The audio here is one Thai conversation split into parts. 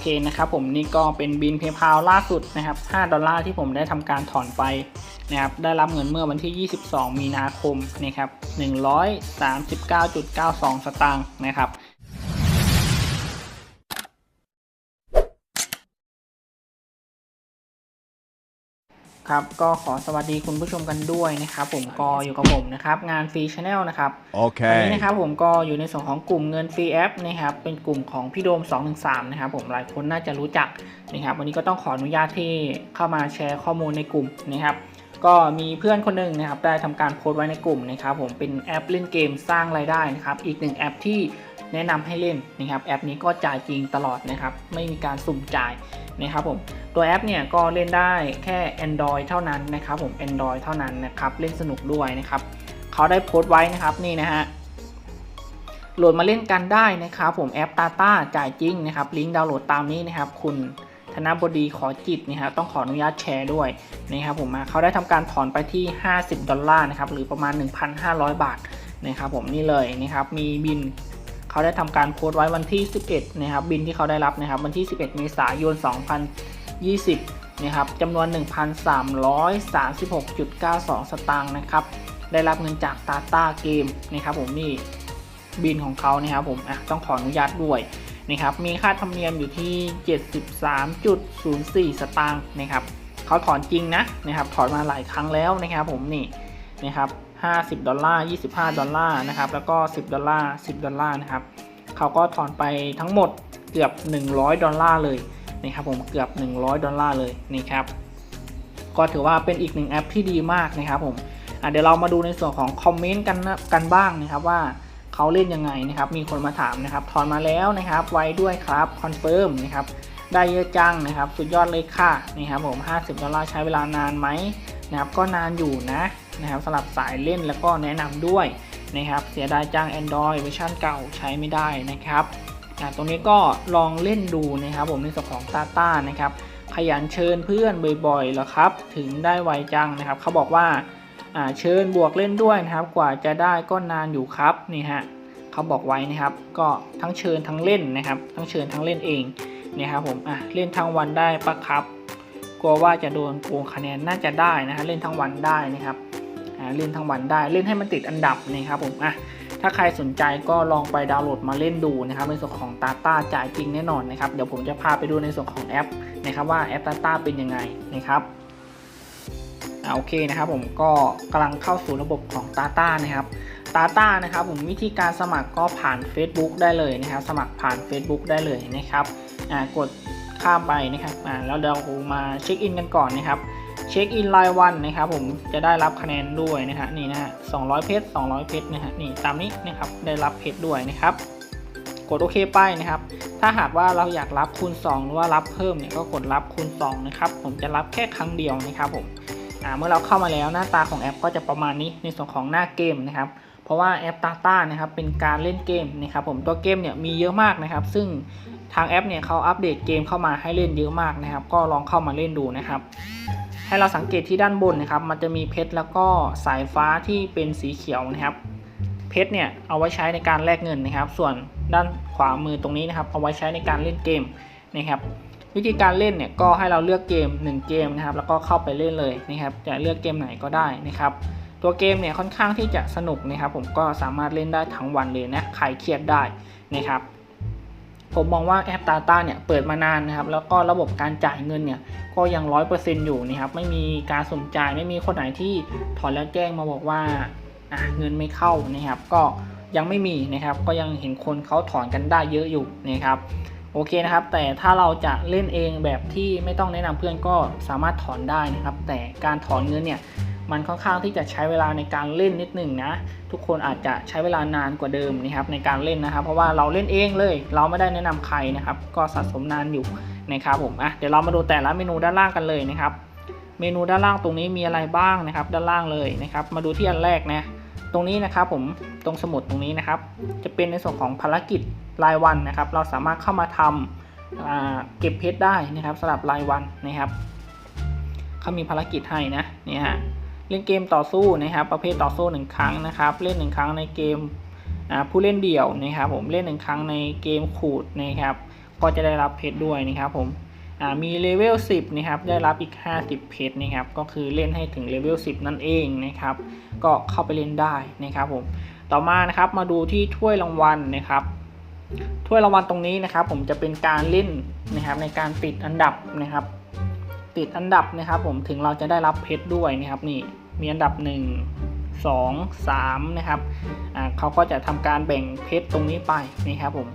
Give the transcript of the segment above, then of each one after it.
เคนะครับผมนี่ก็เป็นบินเพย์พาล่าสุดนะครับ5ดอลลาร์ที่ผมได้ทำการถอนไปนะครับได้รับเงินเมื่อวันที่ 22 มีนาคมนะครับ139.92 สตางค์นะครับ ครับก็ขอสวัสดีคุณผู้ชมกันด้วยนะครับผมก็อยู่กับผมนะครับงานฟรีชาแนลนะครับวันนี้ Okay. นะครับผมก็อยู่ในส่วนของกลุ่มเงินฟรีแอปนะครับเป็นกลุ่มของพี่โดม213นะครับผมหลายคนน่าจะรู้จักนะครับวันนี้ก็ต้องขออนุญาตที่เข้ามาแชร์ข้อมูลในกลุ่มนะครับก็มีเพื่อนคนหนึ่งนะครับได้ทำการโพสต์ไว้ในกลุ่มนะครับผมเป็นแอปเล่นเกมสร้างรายได้นะครับอีกหนึ่งแอปที่ แนะนำให้เล่นนะครับแอปนี้ก็จ่ายจริงตลอดนะครับไม่มีการสุ่มจ่ายนะครับผมตัวแอปเนี่ยก็เล่นได้แค่ Android เท่านั้นนะครับผม Android เท่านั้นนะครับเล่นสนุกด้วยนะครับเขาได้โพสต์ไว้นะครับนี่นะฮะโหลดมาเล่นกันได้นะครับผมแอป Tata จ่ายจริงนะครับลิงก์ดาวน์โหลดตามนี้นะครับคุณธนบดีขอจิตนะครับต้องขออนุญาตแชร์ด้วยนะครับผมมาเขาได้ทำการถอนไปที่ 50 ดอลลาร์นะครับหรือประมาณ 1,500 บาทนะครับผมนี่เลยนะครับมีบิน เขาได้ทำการโพสต์ไว้วันที่ 11 นะครับ บินที่เขาได้รับนะครับ วันที่ 11 เมษายน 2020 นะครับจำนวน 1,336.92 สตางค์นะครับ ได้รับเงินจาก Tata Game นะครับผมนี่บินของเขานะครับผมอะต้องขออนุญาตด้วยนะครับ มีค่าธรรมเนียมอยู่ที่ 73.04 สตางค์นะครับ เขาถอนจริงนะนะครับ ถอนมาหลายครั้งแล้วนะครับผมนี่นะครับ 50 ดอลลาร์ 25 ดอลลาร์นะครับ แล้วก็ 10 ดอลลาร์ 10 ดอลลาร์นะครับ เขาก็ถอนไปทั้งหมดเกือบ 100 ดอลลาร์เลยนะครับผม เกือบ 100 ดอลลาร์เลยนะครับ ก็ถือว่าเป็นอีกหนึ่งแอปที่ดีมากนะครับผมเดี๋ยวเรามาดูในส่วนของคอมเมนต์กันนะกันบ้างนะครับว่าเขาเล่นยังไงนะครับ มีคนมาถามนะครับ ถอนมาแล้วนะครับ ไว้ด้วยครับคอนเฟิร์มนะครับ ได้เยอะจังนะครับ สุดยอดเลยค่ะนะครับผม 50 ดอลลาร์ใช้เวลานานไหมนะครับ ก็นานอยู่นะ นะครับสำหรับสายเล่นแล้วก็แนะนำด้วยนะครับเสียดายจัง Android เวอร์ชันเก่าใช้ไม่ได้นะครับอะตรงนี้ก็ลองเล่นดูนะครับผมในส่วนของ Tata นะครับขยันเชิญเพื่อนบ่อยๆหรอครับ ถึงได้ไวจังนะครับเขาบอกว่าเชิญบวกเล่นด้วยนะครับกว่าจะได้ก็นานอยู่ครับนี่ฮะเขาบอกไว้นะครับก็ทั้งเชิญทั้งเล่นนะครับ ทั้งเชิญทั้งเล่นเองนะครับผมอะเล่นทั้งวันได้ปะครับกลัวว่าจะโดนโกงคะแนนน่าจะได้นะฮะเล่นทั้งวันได้นะครับ เล่นทั้งวันได้เล่นให้มันติดอันดับนะครับผมอะถ้าใครสนใจก็ลองไปดาวน์โหลดมาเล่นดูนะครับในส่วนของ Tata จ่ายจริงแน่นอนนะครับเดี๋ยวผมจะพาไปดูในส่วนของแอปนะครับว่าแอป Tata เป็นยังไงนะครับอ่าโอเคนะครับผมก็กำลังเข้าสู่ระบบของ Tata นะครับ Tata นะครับผมวิธีการสมัครก็ผ่าน Facebook ได้เลยนะครับ สมัครผ่าน Facebook ได้เลยนะครับอ่ากดข้ามไปนะครับอ่าแล้วเรามาเช็คอินกันก่อนนะครับ เช็คอินรายวันนะครับผมจะได้รับคะแนนด้วยนะฮะนี่นะฮะ200เพชร200เพชรนะฮะนี่ตามนี้นะครับได้รับเพชรด้วยนะครับ กดโอเคไปนะครับ ถ้าหากว่าเราอยากรับคูณ2หรือว่ารับเพิ่มเนี่ยก็กดรับคูณ2นะครับผมจะรับแค่ครั้งเดียวนะครับผมอ่าเมื่อเราเข้ามาแล้วหน้าตาของแอปก็จะประมาณนี้ในส่วนของหน้าเกมนะครับเพราะว่าแอป Tata นะครับเป็นการเล่นเกมนะครับผมตัวเกมเนี่ยมีเยอะมากนะครับ ซึ่งทางแอปเนี่ยเขาอัปเดตเกมเข้ามาให้เล่นเยอะมากนะครับ ก็ลองเข้ามาเล่นดูนะครับ ให้เราสังเกตที่ด้านบนนะครับ มันจะมีเพชรแล้วก็สายฟ้าที่เป็นสีเขียวนะครับ เพชรเนี่ยเอาไว้ใช้ในการแลกเงินนะครับ ส่วนด้านขวามือตรงนี้นะครับเอาไว้ใช้ในการเล่นเกมนะครับ วิธีการเล่นเนี่ยก็ให้เราเลือกเกม 1 เกมนะครับ แล้วก็เข้าไปเล่นเลยนะครับ จะเลือกเกมไหนก็ได้นะครับ ตัวเกมเนี่ยค่อนข้างที่จะสนุกนะครับ ผมก็สามารถเล่นได้ทั้งวันเลยนะใครเครียดได้นะครับ ผมมองว่าแอป Tata เนี่ยเปิดมานานนะครับ แล้วก็ระบบการจ่ายเงินเนี่ยก็ยังร้อยเปอร์เซ็นต์อยู่นะครับ ไม่มีการสมจ่ายไม่มีคนไหนที่ถอนแล้วแจ้งมาบอกว่าเงินไม่เข้านะครับ ก็ยังไม่มีนะครับ ก็ยังเห็นคนเขาถอนกันได้เยอะอยู่นะครับโอเคนะครับ แต่ถ้าเราจะเล่นเองแบบที่ไม่ต้องแนะนำเพื่อนก็สามารถถอนได้นะครับ แต่การถอนเงินเนี่ย มันค่อนข้างที่จะใช้เวลาในการเล่นนิดหนึ่งนะ ทุกคนอาจจะใช้เวลานานกว่าเดิมนะครับในการเล่นนะครับ เพราะว่าเราเล่นเองเลย เราไม่ได้แนะนำใครนะครับ ก็สะสมนานอยู่นะครับผมอะเดี๋ยวเรามาดูแต่ละเมนูด้านล่างกันเลยนะครับ เมนูด้านล่างตรงนี้มีอะไรบ้างนะครับ ด้านล่างเลยนะครับ มาดูที่อันแรกนะตรงนี้นะครับผมตรงสมุดตรงนี้นะครับ จะเป็นในส่วนของภารกิจรายวันนะครับ เราสามารถเข้ามาทำอ่าเก็บเพชรได้นะครับสำหรับรายวันนะครับเขามีภารกิจให้นะนี่ฮะ เล่นเกมต่อสู้นะครับ ประเภทต่อสู้หนึ่งครั้งนะครับ เล่นหนึ่งครั้งในเกมผู้เล่นเดี่ยวนะครับ ผมเล่นหนึ่งครั้งในเกมขูดนะครับ ก็จะได้รับเพชรด้วยนะครับ ผมมีเลเวล10นะครับ ได้รับอีก 50 เพชรนะครับ ก็คือเล่นให้ถึงเลเวล10 นั่นเองนะครับ ก็เข้าไปเล่นได้นะครับผมต่อมานะครับมาดูที่ถ้วยรางวัลนะครับถ้วยรางวัลตรงนี้นะครับ ผมจะเป็นการเล่นนะครับในการติดอันดับนะครับ ติดอันดับนะครับ ผมถึงเราจะได้รับเพชรด้วยนะครับนี่มีอันดับ 1 2 3นะครับอ่าเขาก็จะทำการแบ่งเพชรตรงนี้ไปนะครับผม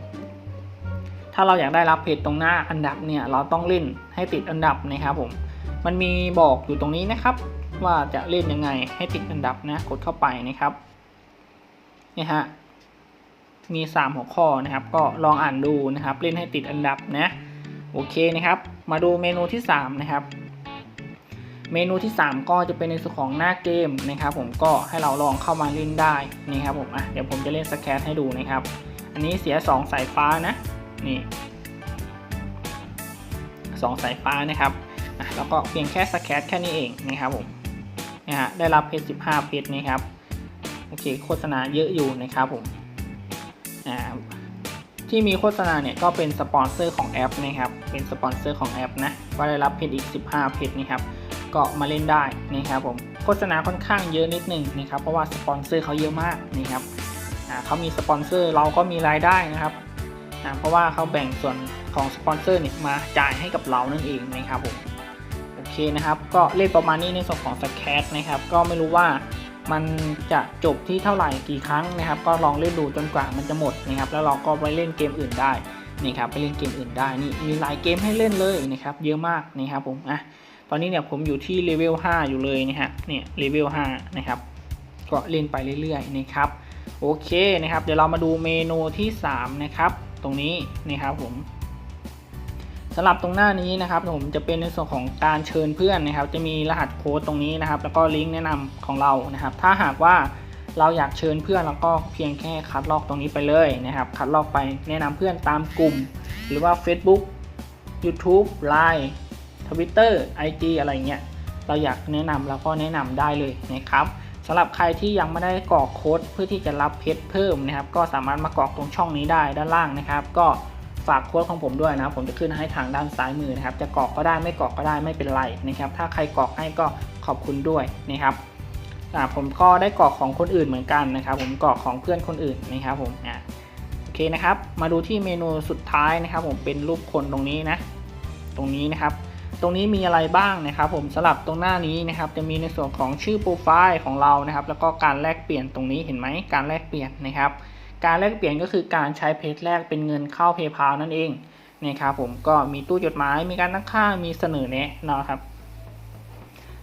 ถ้าเราอยากได้รับเพจตรงหน้าอันดับเนี่ยเราต้องเล่นให้ติดอันดับนะครับผม มันมีบอกอยู่ตรงนี้นะครับ ว่าจะเล่นยังไงให้ติดอันดับนะกดเข้าไปนะครับนี่ฮะมี 3 หัวข้อนะครับ ก็ลองอ่านดูนะครับ เล่นให้ติดอันดับนะโอเคนะครับ มาดูเมนูที่ 3 นะครับ เมนูที่ 3 ก็จะเป็นในส่วนของหน้าเกมนะครับ ผมก็ให้เราลองเข้ามาเล่นได้นะครับผมอะเดี๋ยวผมจะเล่นสแครให้ดูนะครับ อันนี้เสีย 2 สายฟ้านะนี่สองสายฟ้านะครับอะแล้วก็เพียงแค่สแครแค่นี้เองนะครับผมนะฮะได้รับเพชร15 เพชรนะครับ โอเค โฆษณาเยอะอยู่นะครับผมอ่า ที่มีโฆษณาเนี่ยก็เป็นสปอนเซอร์ของแอปนะครับ เป็นสปอนเซอร์ของแอปนะว่าได้รับเพชรอีก 15 เพชรนะครับก็มาเล่นได้นะครับผมโฆษณาค่อนข้างเยอะนิดนึงนะครับเพราะว่าสปอนเซอร์เขาเยอะมากนะครับเขามีสปอนเซอร์เราก็มีรายได้นะครับเพราะว่าเขาแบ่งส่วนของสปอนเซอร์เนี่ยมาจ่ายให้กับเรานั่นเองนะครับผมโอเคนะครับ ก็เล่นประมาณนี้ในส่วนของสแคทนะครับ ก็ไม่รู้ว่า มันจะจบที่เท่าไหร่กี่ครั้งนะครับ ก็ลองเล่นดูจนกว่ามันจะหมดนะครับ แล้วเราก็ไปเล่นเกมอื่นได้นี่ครับไปเล่นเกมอื่นได้นี่มีหลายเกมให้เล่นเลยนะครับ เยอะมากนะครับผมอะตอนนี้เนี่ยผมอยู่ที่เลเวล5อยู่เลยนะฮะเนี่ยเลเวล5นะครับก็เล่นไปเรื่อยๆนะครับโอเคนะครับ เดี๋ยวเรามาดูเมนูที่ 3 นะครับ ตรงนี้นะครับผม สำหรับตรงหน้านี้นะครับผมจะเป็นในส่วนของการเชิญเพื่อนนะครับ จะมีรหัสโค้ดตรงนี้นะครับ แล้วก็ลิงก์แนะนำของเรานะครับ ถ้าหากว่าเราอยากเชิญเพื่อนแล้วก็เพียงแค่คัดลอกตรงนี้ไปเลยนะครับ คัดลอกไปแนะนำเพื่อนตามกลุ่ม หรือว่า Facebook YouTube Line Twitter IG อะไรเงี้ยเราอยากแนะนำเราก็แนะนำได้เลยนะครับสำหรับใครที่ยังไม่ได้กรอกโค้ดเพื่อที่จะรับเพชรเพิ่มนะครับ ก็สามารถมากรอกตรงช่องนี้ได้ด้านล่างนะครับ ก็ ฝากโค้ดของผมด้วยนะครับผมจะขึ้นให้ทางด้านซ้ายมือนะครับ จะกรอกก็ได้ไม่กรอกก็ได้ไม่เป็นไรนะครับ ถ้าใครกรอกให้ก็ขอบคุณด้วยนะครับผมก็ได้กรอกของคนอื่นเหมือนกันนะครับ ผมกรอกของเพื่อนคนอื่นนะครับผมอ่าโอเคนะครับ มาดูที่เมนูสุดท้ายนะครับ ผมเป็นรูปคนตรงนี้นะ ตรงนี้นะครับ ตรงนี้มีอะไรบ้างนะครับ ผมสลับตรงหน้านี้นะครับ จะมีในส่วนของชื่อโปรไฟล์ของเรานะครับ แล้วก็การแลกเปลี่ยนตรงนี้เห็นไหมการแลกเปลี่ยนนะครับ การแลกเปลี่ยนก็คือการใช้เพจแรกเป็นเงินเข้า PayPal นั่นเองนะครับผมก็มีตู้จดหมายมีการตั้งค่ามีเสนอแนะนะครับ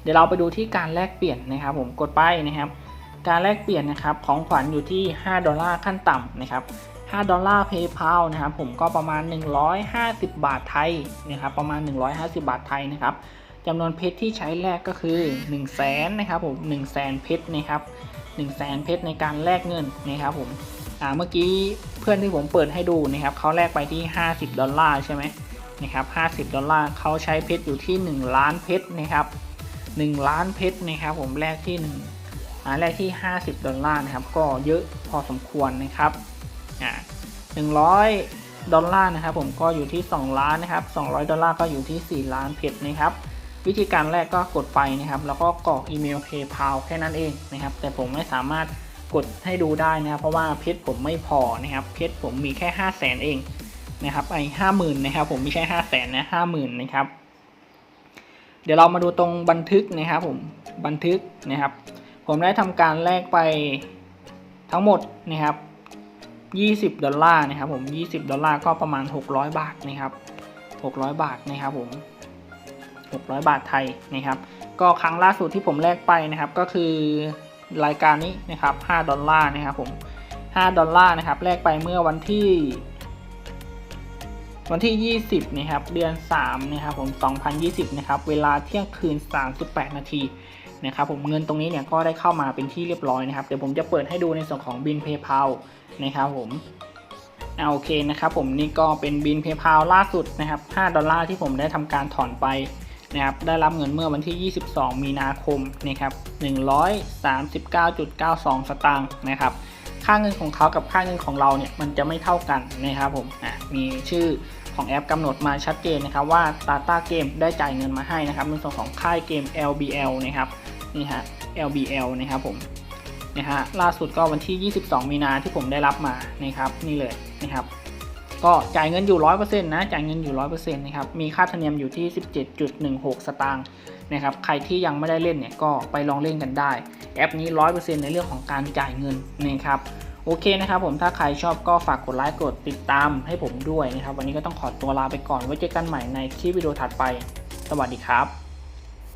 เดี๋ยวเราไปดูที่การแลกเปลี่ยนนะครับ ผมกดไปนะครับ การแลกเปลี่ยนนะครับของขวัญอยู่ที่ 5 ดอลลาร์ขั้นต่ำนะครับ5ดอลลาร์ PayPal นะครับผมก็ประมาณ 150 บาทไทยนะครับประมาณ 150 บาทไทยนะครับจำนวนเพชรที่ใช้แลกก็คือ1 0 0 0 0แสนนะครับผม1 0 0 0 0แสนเพชรนะครับ1 0 0 0 0แสนเพชรในการแลกเงินนะครับผม อ่าเมื่อกี้เพื่อนที่ผมเปิดให้ดูนะครับเขาแลกไปที่ 50 ดอลลาร์ใช่ไหมนะครับ50 ดอลลาร์เขาใช้เพชรอยู่ที่ 1 ล้านเพชรนะครับ 1 ล้านเพชรนะครับ ผมแลกที่1อ่าแลกที่ 50 ดอลลาร์นะครับ ก็เยอะพอสมควรนะครับอ่า100 ดอลลาร์นะครับ ผมก็อยู่ที่ 2 ล้านนะครับ 200 ดอลลาร์ก็อยู่ที่ 4 ล้านเพชรนะครับวิธีการแรกก็กดไปนะครับ แล้วก็กรอกอีเมล PayPal แค่นั้นเองนะครับ แต่ผมไม่สามารถ กดให้ดูได้นะครับเพราะว่าเพชรผมไม่พอนะครับเพชรผมมีแค่5 0 0แสนเองนะครับไอห้าหมื่นนะครับผมไม่ใช่5 0 0แสนนะห้าหมื่นนะครับ เดี๋ยวเรามาดูตรงบันทึกนะครับผมบันทึกนะครับ ผมได้ทำการแลกไปทั้งหมดนะครับ 20 ดอลลาร์นะครับผม 20 ดอลลาร์ก็ประมาณ 600 บาทนะครับ 600 บาทนะครับผม 600 บาทไทยนะครับ ก็ครั้งล่าสุดที่ผมแลกไปนะครับก็คือ รายการนี้นะครับ5ดอลลาร์นะครับผม5ดอลลาร์นะครับแลกไปเมื่อวันที่ วันที่ 20นะครับเดือน3นะครับผม2020นะครับเวลาเที่ยงคืน 38 นาทีนะครับผมเงินตรงนี้เนี่ยก็ได้เข้ามาเป็นที่เรียบร้อยนะครับเดี๋ยวผมจะเปิดให้ดูในส่วนของบิน PayPal นะครับผมเอาโอเคนะครับผมนี่ก็เป็นบิน PayPal ล่าสุดนะครับ5ดอลลาร์ที่ผมได้ทำการถอนไป นะครับได้รับเงินเมื่อวันที่ 22 มีนาคมนะครับ139.92 สตางค์นะครับค่าเงินของเขากับค่าเงินของเราเนี่ยมันจะไม่เท่ากันนะครับผมอะมีชื่อของแอปกำหนดมาชัดเจนนะครับว่า Tata Game ได้จ่ายเงินมาให้นะครับในส่วนของค่ายเกม LBL นะครับนี่ฮะ LBL นะครับผมนะฮะล่าสุดก็วันที่ 22 มีนาที่ผมได้รับมานะครับนี่เลยนะครับ ก็จ่ายเงินอยู่ 100%นะจ่ายเงินอยู่ 100%นะครับมีค่าธรรมเนียมอยู่ที่ 17.16 สตางค์นะครับใครที่ยังไม่ได้เล่นเนี่ยก็ไปลองเล่นกันได้ แอปนี้ 100%ในเรื่องของการจ่ายเงินนะครับโอเคนะครับผมถ้าใครชอบก็ฝากกดไลค์กดติดตามให้ผมด้วยนะครับ วันนี้ก็ต้องขอตัวลาไปก่อนไว้เจอกันใหม่ในคลิปวิดีโอถัดไป สวัสดีครับ